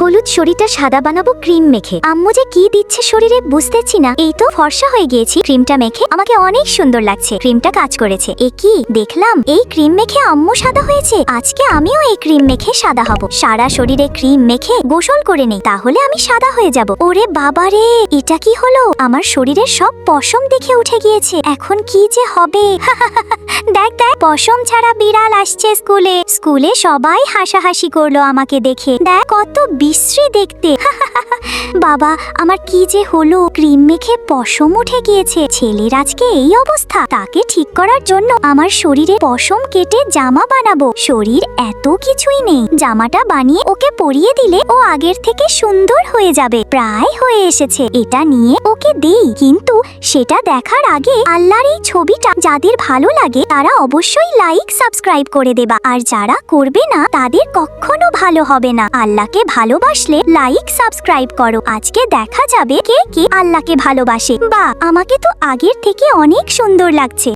হলুদ শরীরটা সাদা বানাবো ক্রিম মেখে। আম্মু যে কি দিচ্ছে শরীরে বুঝতেছি না। এই তো ফর্সা হয়ে গিয়েছি ক্রিমটা মেখে। আমাকে অনেক সুন্দর লাগছে ক্রিমটা কাজ করেছে। এ কি? দেখলাম। এই ক্রিম মেখে আম্মু সাদা হয়েছে। আজকে আমিও এই ক্রিম মেখে সাদা হব। সারা শরীরে ক্রিম মেখে গোসল করে নেই, তাহলে আমি সাদা হয়ে যাব। ওরে বাবা রে, এটা কি হলো? আমার শরীরের সব পশম দেখে উঠে গিয়েছে। এখন কি যে হবে? দেখ দেখ, পশম ছাড়া বিড়াল আসছে স্কুলে। স্কুলে সবাই হাসাহাসি করল আমাকে দেখে। দেখ, কত বিশ্রী দেখতে। বাবা, আমার কি যে হলো? ক্রিম মেখে পশম উঠে গিয়েছে। ছেলের আজকে এই অবস্থা। তাকে ঠিক করার জন্য আমার শরীরে পশম কেটে জামা বানাবো। শরীর এত কিছুই নেই। জামাটা বানিয়ে ওকে পরিয়ে দিলে ও আগের থেকে সুন্দর হয়ে যাবে। প্রায় হয়ে এসেছে। এটা নিয়ে ওকে দেই। কিন্তু সেটা দেখার আগে আল্লাহর এই ছবিটা যাদের ভালো লাগে, তারা অবশ্যই লাইক সাবস্ক্রাইব করে দেবা। আর যারা করবে না, তাদের কখনো ভালো হবে না। আল্লাহকে ভালোবাসলে লাইক সাবস্ক্রাইব করো। আজকে দেখা যাবে কে কে আল্লাহকে ভালোবাসে। বা, আমাকে তো আগের থেকে অনেক সুন্দর লাগছে।